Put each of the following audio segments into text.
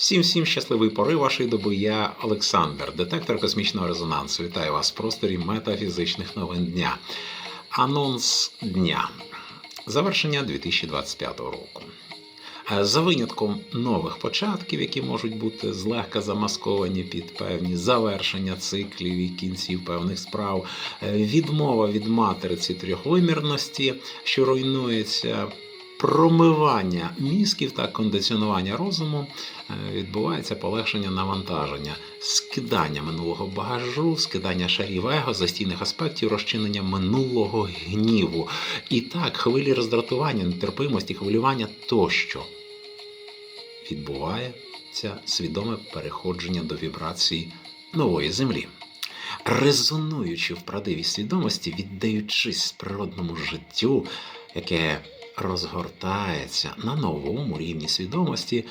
Всім всім щасливої пори вашої доби. Я Олександр, детектор космічного резонансу. Вітаю вас в просторі метафізичних новин дня. Анонс дня. Завершення 2025 року. Е, За винятком нових початків, які можуть бути злегка замасковані під певні завершення циклів і кінців певних справ, е, відмова від матриці трьохвимірності, що руйнується, промивання мізків та кондиціонування розуму, е, відбувається полегшення навантаження, скидання минулого багажу, скидання шарів его, застійних аспектів, розчинення минулого гніву. І так, хвилі роздратування, нетерпимості, хвилювання тощо відбувається свідоме переходження до вібрації нової землі. Резонуючи в правдивій свідомості, віддаючись природному життю, яке розгортається на новому рівні свідомості,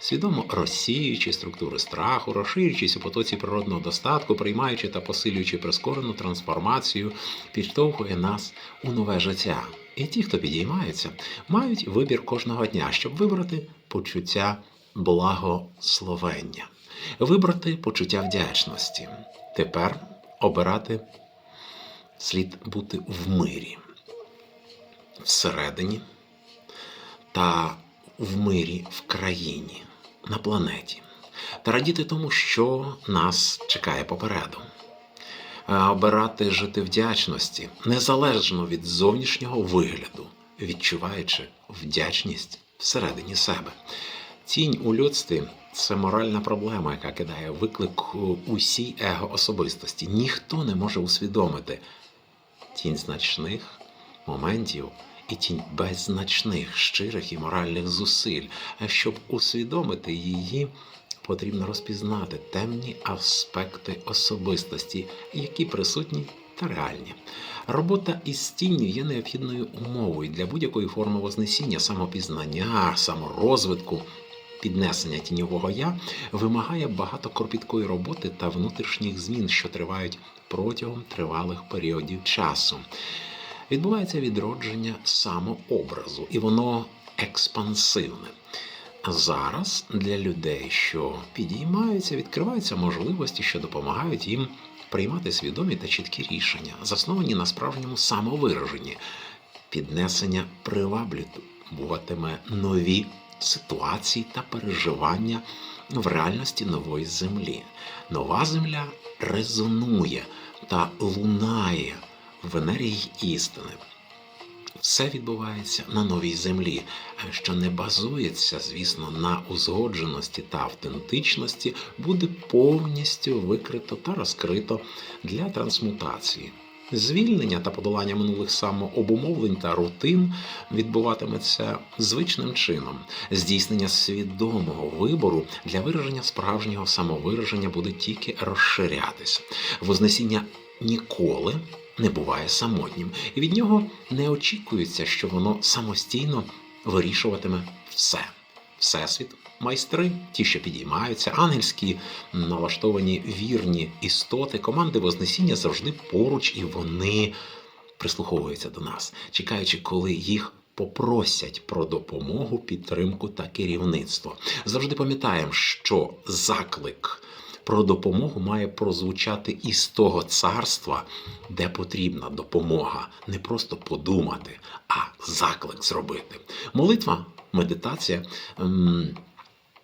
свідомо розсіюючи структури страху, розширюючись у потоці природного достатку, приймаючи та посилюючи прискорену трансформацію, підштовхує нас у нове життя. І ті, хто підіймаються, мають вибір кожного дня, щоб вибрати почуття благословення, вибрати почуття вдячності. Тепер обирати слід бути в мирі, всередині та в мирі в країні, на планеті, та радіти тому, що нас чекає попереду. Обирати жити вдячності незалежно від зовнішнього вигляду, відчуваючи вдячність всередині себе. Тінь у людстві це моральна проблема, яка кидає виклик усій его-особистості. Ніхто не може усвідомити тінь значних моментів і тінь беззначних, щирих і моральних зусиль. А щоб усвідомити її, потрібно розпізнати темні аспекти особистості, які присутні та реальні. Робота із тінню є необхідною умовою для будь-якої форми вознесіння, самопізнання, саморозвитку. Піднесення тіньового я вимагає багато кропіткої роботи та внутрішніх змін, що тривають протягом тривалих періодів часу. Відбувається відродження самообразу, і воно експансивне. А зараз для людей, що підіймаються, відкриваються можливості, що допомагають їм приймати свідомі та чіткі рішення, засновані на справжньому самовираженні. Піднесення приваблюватиме нові ситуації та переживання в реальності нової землі. Нова земля резонує та лунає в енергії істини. Все відбувається на новій землі, що не базується, звісно, на узгодженості та автентичності, буде повністю викрито та розкрито для трансмутації. Звільнення та подолання минулих самообумовлень та рутин відбуватиметься звичним чином. Здійснення свідомого вибору для вираження справжнього самовираження буде тільки розширятися. Вознесіння ніколи не буває самотнім, і від нього не очікується, що воно самостійно вирішуватиме все. Всесвіт, майстри, ті, що підіймаються, ангельські налаштовані вірні істоти, команди Вознесіння завжди поруч, і вони прислуховуються до нас, чекаючи, коли їх. Попросять про допомогу, підтримку та керівництво. Завжди пам'ятаємо, що заклик про допомогу має прозвучати із того царства, де потрібна допомога. Не просто подумати, а заклик зробити. Молитва, медитація. ем,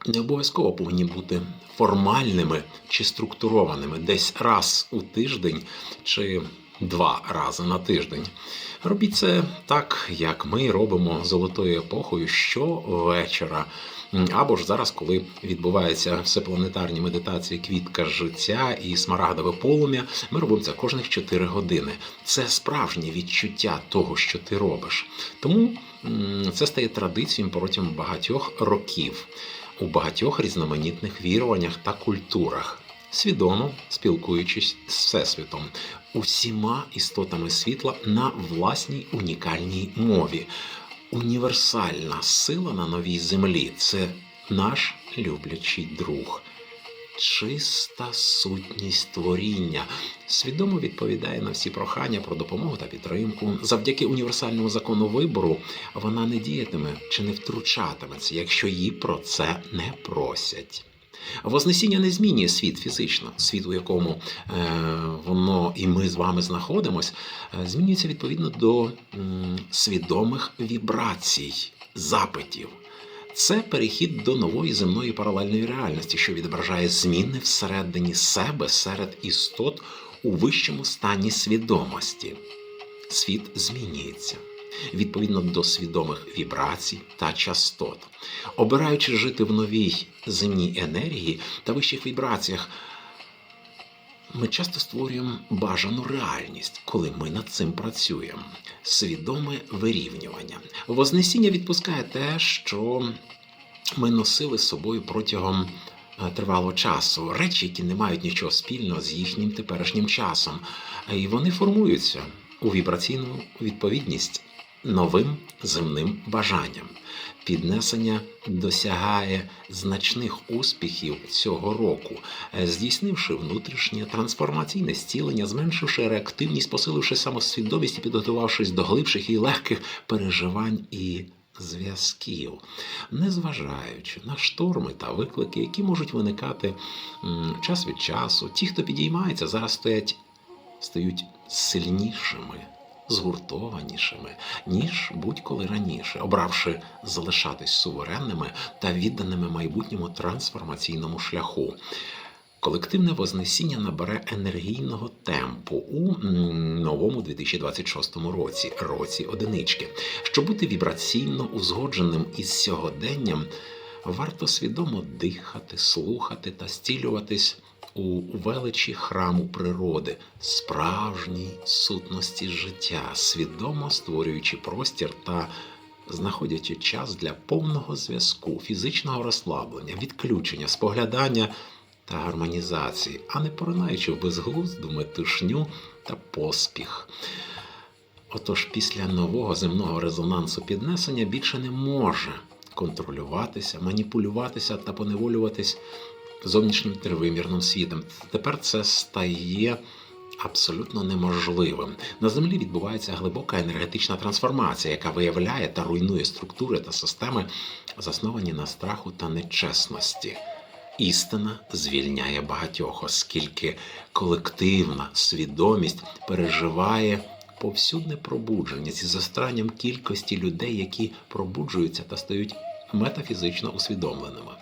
Не обов'язково повинні бути формальними чи структурованими десь раз у тиждень чи два рази на тиждень. Робіть це так, як ми робимо золотою епохою щовечора. Або ж зараз, коли відбуваються всепланетарні медитації квітка життя і смарагдове полум'я, ми робимо це кожних 4 години. Це справжнє відчуття того, що ти робиш. Тому це стає традицією протягом багатьох років у багатьох різноманітних віруваннях та культурах. Свідомо спілкуючись з Всесвітом, усіма істотами світла на власній унікальній мові. Універсальна сила на новій землі це наш люблячий друг. чиста сутність творіння, свідомо відповідає на всі прохання про допомогу та підтримку. Завдяки універсальному закону вибору вона не діятиме чи не втручатиметься, якщо її про це не просять. Вознесіння не змінює світ фізично, світ, у якому е, воно і ми з вами знаходимось, е, змінюється відповідно до свідомих вібрацій, запитів. Це перехід до нової земної паралельної реальності, що відображає зміни всередині себе серед істот у вищому стані свідомості. Світ змінюється відповідно до свідомих вібрацій та частот. Обираючи жити в новій земній енергії та вищих вібраціях, ми часто створюємо бажану реальність, коли ми над цим працюємо. Свідоме вирівнювання. Вознесіння відпускає те, що ми носили з собою протягом е, тривалого часу. Речі, які не мають нічого спільного з їхнім теперішнім часом. І вони формуються у вібраційну відповідність новим земним бажанням. Піднесення досягає значних успіхів цього року, е, здійснивши внутрішнє трансформаційне зцілення, зменшивши реактивність, посиливши самосвідомість і підготувавшись до глибших і легких переживань і зв'язків, незважаючи на шторми та виклики, які можуть виникати час від часу, ті, хто підіймається, зараз стоять, стають сильнішими згуртованішими, ніж будь-коли раніше, обравши залишатись суверенними та відданими майбутньому трансформаційному шляху. Колективне вознесіння набере енергійного темпу у новому 2026 році, році одинички. Щоб бути вібраційно узгодженим із сьогоденням, варто свідомо дихати, слухати та зцілюватись у величі храму природи, справжній сутності життя, свідомо створюючи простір та знаходячи час для повного зв'язку, фізичного розслаблення, відключення, споглядання та гармонізації, а не поринаючи в безглузду метушню та поспіх. Отож, після нового земного резонансу піднесення більше не може контролюватися, маніпулюватися та поневолюватись зовнішнім тривимірним світом. Тепер це стає абсолютно неможливим. На землі відбувається глибока енергетична трансформація, яка виявляє та руйнує структури та системи, засновані на страху та нечесності. Істина звільняє багатьох, оскільки колективна свідомість переживає повсюдне пробудження зі застранням кількості людей, які пробуджуються та стають метафізично усвідомленими.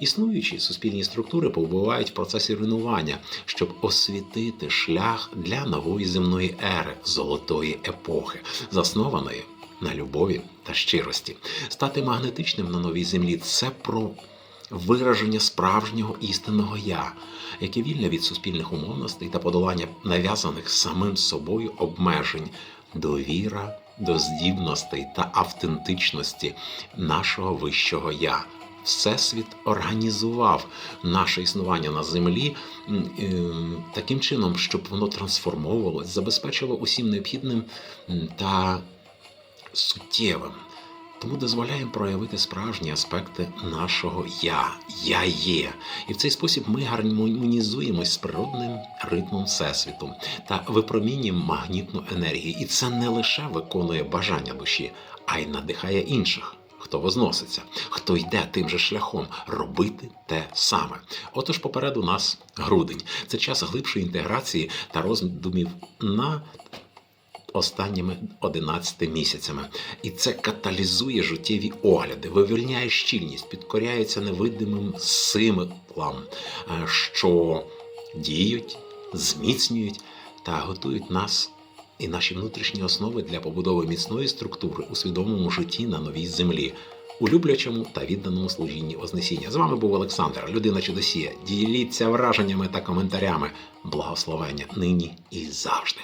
Існуючі суспільні структури побувають в процесі руйнування, щоб освітити шлях для нової земної ери, золотої епохи, заснованої на любові та щирості. Стати магнетичним на новій землі це про вираження справжнього істинного я, яке вільне від суспільних умовностей та подолання нав'язаних самим собою обмежень, довіра до здібностей та автентичності нашого вищого я. Всесвіт організував наше існування на землі е, таким чином, щоб воно трансформовувалось, забезпечило усім необхідним та суттєвим. Тому дозволяємо проявити справжні аспекти нашого я, я є. І в цей спосіб ми гармонізуємось з природним ритмом Всесвіту та випромінюємо магнітну енергію. І це не лише виконує бажання душі, а й надихає інших. Хто возноситься, хто йде тим же шляхом робити те саме. Отож, попереду нас грудень. Це час глибшої інтеграції та роздумів на останніми 11 місяцями. І це каталізує життєві огляди, вивільняє щільність, підкоряється невидимим символам, е, що діють, зміцнюють та готують нас. І наші внутрішні основи для побудови міцної структури у свідомому житті на новій землі, у люблячому та відданому служінні Вознесіння. З вами був Олександр, людина чудосія. Діліться враженнями та коментарями. Благословення нині і завжди.